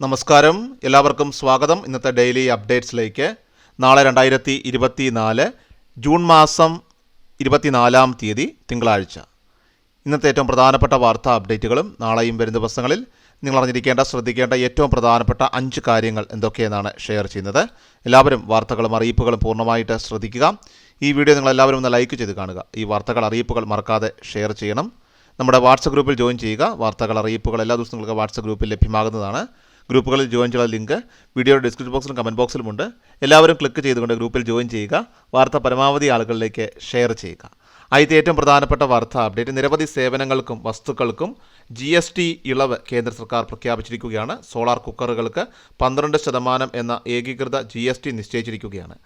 നമസ്കാരം. എല്ലാവർക്കും സ്വാഗതം. ഇന്നത്തെ ഡെയിലി അപ്ഡേറ്റ്സിലേക്ക്. നാളെ രണ്ടായിരത്തി ഇരുപത്തി നാല് ജൂൺ മാസം ഇരുപത്തിനാലാം തീയതി തിങ്കളാഴ്ച. ഇന്നത്തെ ഏറ്റവും പ്രധാനപ്പെട്ട വാർത്താ അപ്ഡേറ്റുകളും നാളെയും വരും ദിവസങ്ങളിൽ നിങ്ങൾ അറിഞ്ഞിരിക്കേണ്ട ശ്രദ്ധിക്കേണ്ട ഏറ്റവും പ്രധാനപ്പെട്ട അഞ്ച് കാര്യങ്ങൾ എന്തൊക്കെയെന്നാണ് ഷെയർ ചെയ്യുന്നത്. എല്ലാവരും വാർത്തകളും അറിയിപ്പുകളും പൂർണമായിട്ട് ശ്രദ്ധിക്കുക. ഈ വീഡിയോ നിങ്ങൾ എല്ലാവരും ഒന്ന് ലൈക്ക് ചെയ്ത് കാണുക. ഈ വാർത്തകൾ അറിയിപ്പുകൾ മറക്കാതെ ഷെയർ ചെയ്യണം. നമ്മുടെ വാട്സപ്പ് ഗ്രൂപ്പിൽ ജോയിൻ ചെയ്യുക. വാർത്തകൾ അറിയിപ്പുകൾ എല്ലാ ദിവസവും നിങ്ങൾക്ക് വാട്സപ്പ് ഗ്രൂപ്പിൽ ലഭ്യമാകുന്നതാണ്. ഗ്രൂപ്പുകളിൽ ജോയിൻ ചെയ്യാനുള്ള ലിങ്ക് വീഡിയോയുടെ ഡിസ്ക്രിപ്ഷൻ ബോക്സിലും കമന്റ് ബോക്സിലുമുണ്ട് എല്ലാവരും ക്ലിക്ക് ചെയ്തുകൊണ്ട് ഗ്രൂപ്പിൽ ജോയിൻ ചെയ്യുക. വാർത്ത പരമാവധി ആളുകളിലേക്ക് ഷെയർ ചെയ്യുക. ആദ്യത്തെ ഏറ്റവും പ്രധാനപ്പെട്ട വാർത്താ അപ്ഡേറ്റ് നിരവധി സേവനങ്ങൾക്കും വസ്തുക്കൾക്കും ജി എസ് ടി ഇളവ് കേന്ദ്ര സർക്കാർ പ്രഖ്യാപിച്ചിരിക്കുകയാണ്. സോളാർ കുക്കറുകൾക്ക് പന്ത്രണ്ട് ശതമാനം എന്ന ഏകീകൃത ജി എസ് ടി നിശ്ചയിച്ചിരിക്കുകയാണ്.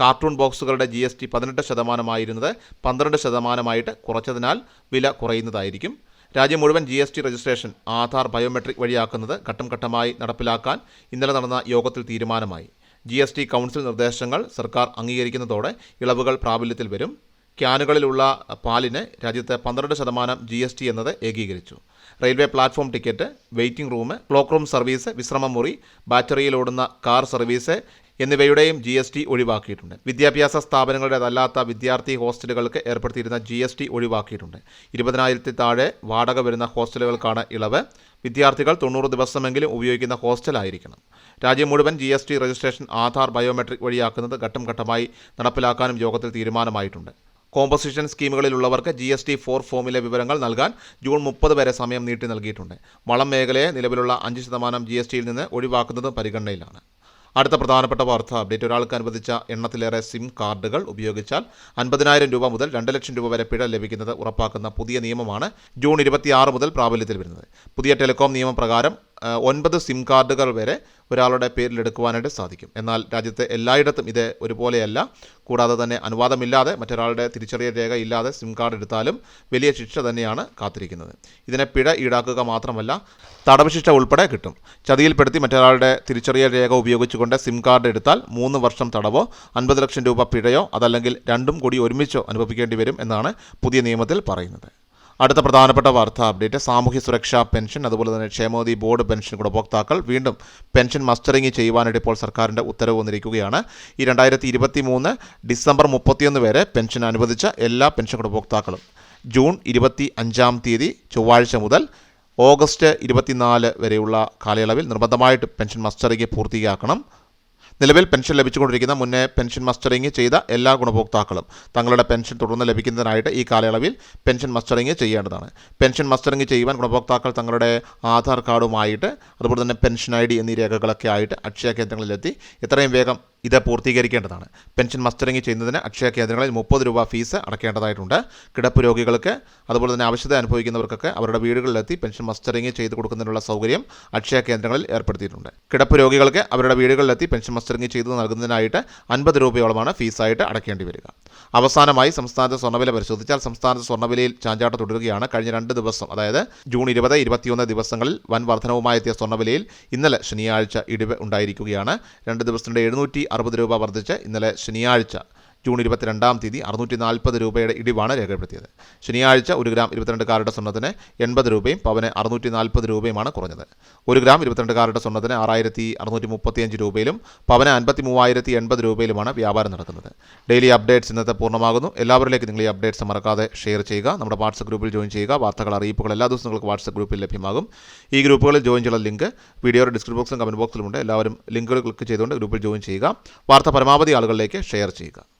കാർട്ടൂൺ ബോക്സുകളുടെ ജി എസ് ടി പതിനെട്ട് ശതമാനമായിരുന്നത് പന്ത്രണ്ട് ശതമാനമായിട്ട് കുറച്ചതിനാൽ വില കുറയുന്നതായിരിക്കും. രാജ്യം മുഴുവൻ G S T registration Aadhaar biometric വഴിയാക്കുന്നത് ഘട്ടം ഘട്ടമായി നടപ്പിലാക്കാൻ ഇന്നലെ നടന്ന യോഗത്തിൽ തീരുമാനമായി. ജി എസ് ടി കൗൺസിൽ നിർദ്ദേശങ്ങൾ സർക്കാർ അംഗീകരിക്കുന്നതോടെ ഇളവുകൾ പ്രാബല്യത്തിൽ വരും. ക്യാനുകളിലുള്ള പാലിന് രാജ്യത്ത് പന്ത്രണ്ട് ശതമാനം ജി എസ് ടി എന്നത് ഏകീകരിച്ചു. Railway platform ticket waiting room cloak room service വിശ്രമമുറി ബാറ്ററിയിലോടുന്ന കാർ സർവീസ് എന്നിവയുടെയും ജി എസ് ടി ഒഴിവാക്കിയിട്ടുണ്ട്. വിദ്യാഭ്യാസ സ്ഥാപനങ്ങളുടേതല്ലാത്ത വിദ്യാർത്ഥി ഹോസ്റ്റലുകൾക്ക് ഏർപ്പെടുത്തിയിരുന്ന ജി എസ് ടി ഒഴിവാക്കിയിട്ടുണ്ട്. ഇരുപതിനായിരത്തി താഴെ വാടക വരുന്ന ഹോസ്റ്റലുകൾക്കാണ് ഇളവ്. വിദ്യാർത്ഥികൾ തൊണ്ണൂറ് ദിവസമെങ്കിലും ഉപയോഗിക്കുന്ന ഹോസ്റ്റലായിരിക്കണം. രാജ്യം മുഴുവൻ G S T registration Aadhaar biometric വഴിയാക്കുന്നത് ഘട്ടം ഘട്ടമായി നടപ്പിലാക്കാനും യോഗത്തിൽ തീരുമാനമായിട്ടുണ്ട്. കോമ്പസിഷൻ സ്കീമുകളിലുള്ളവർക്ക് ജി എസ് ടി ഫോർ ഫോമിലെ വിവരങ്ങൾ നൽകാൻ ജൂൺ മുപ്പത് വരെ സമയം നീട്ടി നൽകിയിട്ടുണ്ട്. വളം മേഖലയെ നിലവിലുള്ള അഞ്ച് ശതമാനം ജി എസ് ടിയിൽ നിന്ന് ഒഴിവാക്കുന്നത് പരിഗണനയിലാണ്. അടുത്ത പ്രധാനപ്പെട്ട വാർത്ത. അപ്ഡേറ്റ് ഒരാൾക്ക് അനുവദിച്ച എണ്ണത്തിലേറെ സിം കാർഡുകൾ ഉപയോഗിച്ചാൽ അൻപതിനായിരം രൂപ മുതൽ രണ്ട് ലക്ഷം രൂപ വരെ പിഴ ലഭിക്കുന്നത് ഉറപ്പാക്കുന്ന പുതിയ നിയമമാണ് ജൂൺ ഇരുപത്തിയാറ് മുതൽ പ്രാബല്യത്തിൽ വരുന്നത്. പുതിയ ടെലികോം നിയമപ്രകാരം ഒൻപത് സിം കാർഡുകൾ വരെ ഒരാളുടെ പേരിൽ എടുക്കുവാനായിട്ട് സാധിക്കും. എന്നാൽ രാജ്യത്തെ എല്ലായിടത്തും ഇത് ഒരുപോലെയല്ല. കൂടാതെ തന്നെ അനുവാദമില്ലാതെ മറ്റൊരാളുടെ തിരിച്ചറിയൽ രേഖ ഇല്ലാതെ സിം കാർഡ് എടുത്താലും വലിയ ശിക്ഷ തന്നെയാണ് കാത്തിരിക്കുന്നത്. ഇതിനെ പിഴ ഈടാക്കുക മാത്രമല്ല തടവ് ശിക്ഷ ഉൾപ്പെടെ കിട്ടും. ചതിയിൽപ്പെടുത്തി മറ്റൊരാളുടെ തിരിച്ചറിയൽ രേഖ ഉപയോഗിച്ചുകൊണ്ട് സിം കാർഡ് എടുത്താൽ മൂന്ന് വർഷം തടവോ അൻപത് ലക്ഷം രൂപ പിഴയോ അതല്ലെങ്കിൽ രണ്ടും കൂടി ഒരുമിച്ചോ അനുഭവിക്കേണ്ടി വരും എന്നാണ് പുതിയ നിയമത്തിൽ പറയുന്നത്. അടുത്ത പ്രധാനപ്പെട്ട വാർത്താ അപ്ഡേറ്റ് സാമൂഹ്യ സുരക്ഷാ പെൻഷൻ അതുപോലെ തന്നെ ക്ഷേമോദി ബോർഡ് പെൻഷൻ ഗുണഭോക്താക്കൾ വീണ്ടും പെൻഷൻ മസ്റ്ററിംഗ് ചെയ്യുവാനായിട്ട് ഇപ്പോൾ സർക്കാരിന്റെ ഉത്തരവ് വന്നിരിക്കുകയാണ്. ഈ രണ്ടായിരത്തി ഇരുപത്തി മൂന്ന് ഡിസംബർ മുപ്പത്തിയൊന്ന് വരെ പെൻഷൻ അനുവദിച്ച എല്ലാ പെൻഷൻ ഗുണഭോക്താക്കളും ജൂൺ ഇരുപത്തി അഞ്ചാം തീയതി ചൊവ്വാഴ്ച മുതൽ ഓഗസ്റ്റ് ഇരുപത്തിനാല് വരെയുള്ള കാലയളവിൽ നിർബന്ധമായിട്ട് പെൻഷൻ മസ്റ്ററിംഗ് പൂർത്തിയാക്കണം. നിലവിൽ പെൻഷൻ ലഭിച്ചുകൊണ്ടിരിക്കുന്ന മുന്നേ പെൻഷൻ മസ്റ്ററിംഗ് ചെയ്ത എല്ലാ ഗുണഭോക്താക്കളും തങ്ങളുടെ പെൻഷൻ തുടർന്ന് ലഭിക്കുന്നതിനായിട്ട് ഈ കാലയളവിൽ പെൻഷൻ മസ്റ്ററിംഗ് ചെയ്യേണ്ടതാണ്. പെൻഷൻ മസ്റ്ററിംഗ് ചെയ്യുവാൻ ഗുണഭോക്താക്കൾ തങ്ങളുടെ ആധാർ കാർഡുമായിട്ട് അതുപോലെ തന്നെ പെൻഷൻ ഐ ഡി എന്നീ രേഖകളൊക്കെ ആയിട്ട് അക്ഷയ കേന്ദ്രങ്ങളിലെത്തി. എത്രയും വേഗം ഇത് പൂർത്തീകരിക്കേണ്ടതാണ്. പെൻഷൻ മസ്റ്ററിംഗ് ചെയ്യുന്നതിന് അക്ഷയ കേന്ദ്രങ്ങളിൽ മുപ്പത് രൂപ ഫീസ് അടക്കേണ്ടതായിട്ടുണ്ട്. കിടപ്പ് രോഗികൾക്ക് അതുപോലെ തന്നെ ആവശ്യത അനുഭവിക്കുന്നവർക്കൊക്കെ അവരുടെ വീടുകളിലെത്തി പെൻഷൻ മസ്റ്ററിംഗ് ചെയ്ത് കൊടുക്കുന്നതിനുള്ള സൗകര്യം അക്ഷയ കേന്ദ്രങ്ങളിൽ ഏർപ്പെടുത്തിയിട്ടുണ്ട്. കിടപ്പ് രോഗികൾക്ക് അവരുടെ വീടുകളിലെത്തി പെൻഷൻ മസ്റ്ററിംഗ് ചെയ്ത് നൽകുന്നതിനായിട്ട് അൻപത് രൂപയോളമാണ് ഫീസായിട്ട് അടയ്ക്കേണ്ടി വരിക. അവസാനമായി സംസ്ഥാനത്തെ സ്വർണവില പരിശോധിച്ചാൽ സംസ്ഥാനത്ത് സ്വർണവിലയിൽ ചാഞ്ചാട്ടം തുടരുകയാണ്. കഴിഞ്ഞ രണ്ട് ദിവസം അതായത് ജൂൺ ഇരുപത് ഇരുപത്തിയൊന്ന് ദിവസങ്ങളിൽ വൻ വർധനവുമായി എത്തിയ സ്വർണവിലയിൽ ഇന്നലെ ശനിയാഴ്ച ഇടിവ് ഉണ്ടായിരിക്കുകയാണ്. രണ്ട് ദിവസത്തിന്റെ എഴുന്നൂറ്റി അറുപത് രൂപ വർദ്ധിച്ച് ഇന്നലെ ശനിയാഴ്ച ജൂൺ ഇരുപത്തിരണ്ടാം തീയതി അറുന്നൂറ്റി നാൽപ്പത് രൂപയുടെ ഇടിവാണ് രേഖപ്പെടുത്തിയത്. ശനിയാഴ്ച ഒരു ഗ്രാം ഇരുപത്തിരണ്ട് കാരുടെ സ്വർണത്തിന് എൺപത് രൂപയും പവന് അറുന്നൂറ്റി നാൽപ്പത് രൂപയുമാണ് കുറഞ്ഞത്. ഒരു ഗ്രാം ഇരുപത്തിരണ്ട് കാരുടെ സ്വർണത്തിന് ആറായിരത്തി അറുന്നൂറ്റി മുപ്പത്തിയഞ്ച് രൂപയിലും പവന് അൻപത്തി മൂവായിരത്തി എൺപത് രൂപയിലുമാണ് വ്യാപാരം നടക്കുന്നത്. ഡെയിലി അപ്ഡേറ്റ്സ് ഇന്നത്തെ പൂർണമാകുന്നു. എല്ലാവരിലേക്ക് നിങ്ങൾ ഈ അപ്ഡേറ്റ്സ് മറക്കാതെ ഷെയർ ചെയ്യുക. നമ്മുടെ വാട്സപ്പ് ഗ്രൂപ്പിൽ ജോയിൻ ചെയ്യുക. വാർത്തകൾ അറിയിപ്പുകൾ എല്ലാ ദിവസവും നിങ്ങൾക്ക് വാട്സപ്പ് ഗ്രൂപ്പിൽ ലഭ്യമാകും. ഈ ഗ്രൂപ്പുകളിൽ ജോയിൻ ചെയ്യുന്ന ലിങ്ക് വീഡിയോയുടെ ഡിസ്ക്രിപ്ഷൻ ബോക്സിലും കമന്റ് ബോക്സിലുമുണ്ട്. എല്ലാവരും ലിങ്കുകൾ ക്ലിക്ക് ചെയ്തുകൊണ്ട് ഗ്രൂപ്പിൽ ജോയിൻ ചെയ്യുക. വാർത്ത പരമാവധി ആളുകളിലേക്ക് ഷെയർ ചെയ്യുക.